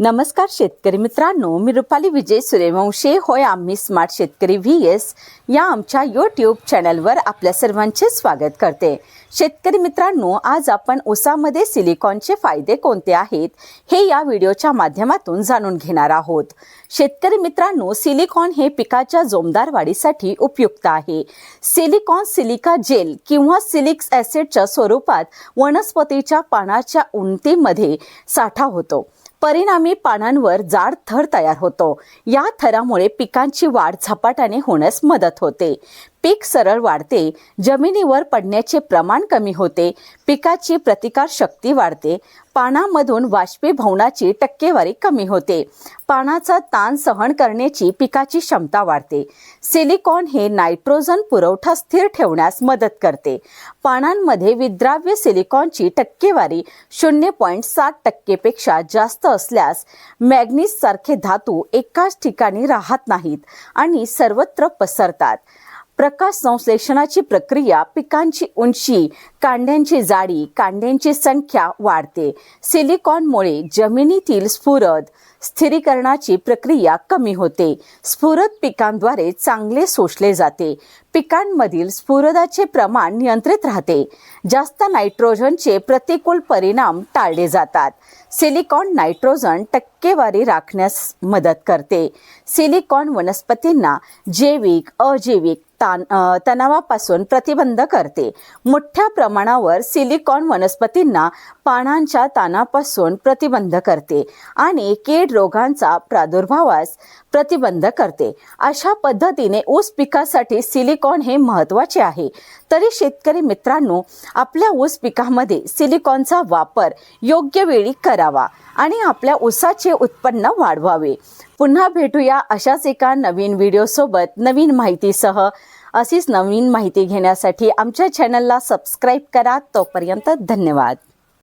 नमस्कार शेतकरी मित्रांनो मी रुपाली विजय सूर्यवंशी. होय आम्ही स्मार्ट शेतकरी व्ही एस या आमच्या यूट्यूब चॅनलवर आपल्या सर्वांचे स्वागत करते. शेतकरी मित्रांनो आज आपण ऊसामध्ये सिलिकॉनचे फायदे कोणते आहेत हे या व्हिडिओच्या माध्यमातून जाणून घेणार आहोत. शेतकरी मित्रांनो सिलिकॉन हे पिकाच्या जोमदार वाढीसाठी उपयुक्त आहे. सिलिकॉन सिलिका जेल किंवा सिलिक्स ॲसिडच्या स्वरूपात वनस्पतीच्या पानाच्या उंतीमध्ये साठा होतो. परिणामी पानांवर जाड थर तयार होतो. या थरामुळे पिकांची वाढ झपाट्याने होण्यास मदत होते. पीक सरळ वाढते जमिनीवर पडण्याचे प्रमाण कमी होते पिकाची प्रतिकार शक्ती वाढते पानामधून बाष्पीभवनाची टक्केवारी कमी होते पानाचा ताण सहन करण्याची पिकाची क्षमता वाढते. सिलिकॉन हे नायट्रोजन पुरवठा स्थिर ठेवण्यास मदत करते. पानांमध्ये विद्राव्य सिलिकॉनची टक्केवारी शून्य पॉईंट सात टक्केपेक्षा जास्त असल्यास मॅग्नीस सारखे धातू एकाच ठिकाणी राहत नाहीत आणि सर्वत्र पसरतात. प्रकाश संश्लेषणाची प्रक्रिया पिकांची उंची कांड्यांची जाडी कांड्यांची संख्या वाढते. सिलिकॉनमुळे जमिनीतील स्फुरद स्थिरीकरणाची प्रक्रिया कमी होते. स्फुरद पिकांद्वारे चांगले शोषले जाते. पिकांमधील स्फुरदाचे प्रमाण नियंत्रित राहते. जास्त नायट्रोजनचे प्रतिकूल परिणाम टाळले जातात. सिलिकॉन नायट्रोजन टक्केवारी राखण्यास मदत करते. सिलिकॉन वनस्पतींना जैविक अजैविक ताण तणावापासून प्रतिबंध करते. मोठ्या प्रमाणावर सिलिकॉन वनस्पतींना पानांच्या ताणापासून प्रतिबंध करते आणि कीड रोगांचा प्रादुर्भावास प्रतिबंध करते. अशा पद्धतीने ऊस पिकासाठी सिलिकॉन हे महत्त्वाचे आहे. तरी शेतकरी मित्रांनो आपल्या ऊस पिकामध्ये सिलिकॉनचा वापर योग्य वेळी करावा आणि आपल्या ऊसाचे उत्पन्न वाढवावे. पुन्हा भेटूया अशाच एका नवीन व्हिडिओसोबत नवीन माहितीसह. अशीच नवीन माहिती घेण्यासाठी आमच्या चॅनलला सबस्क्राईब करा. तोपर्यंत धन्यवाद.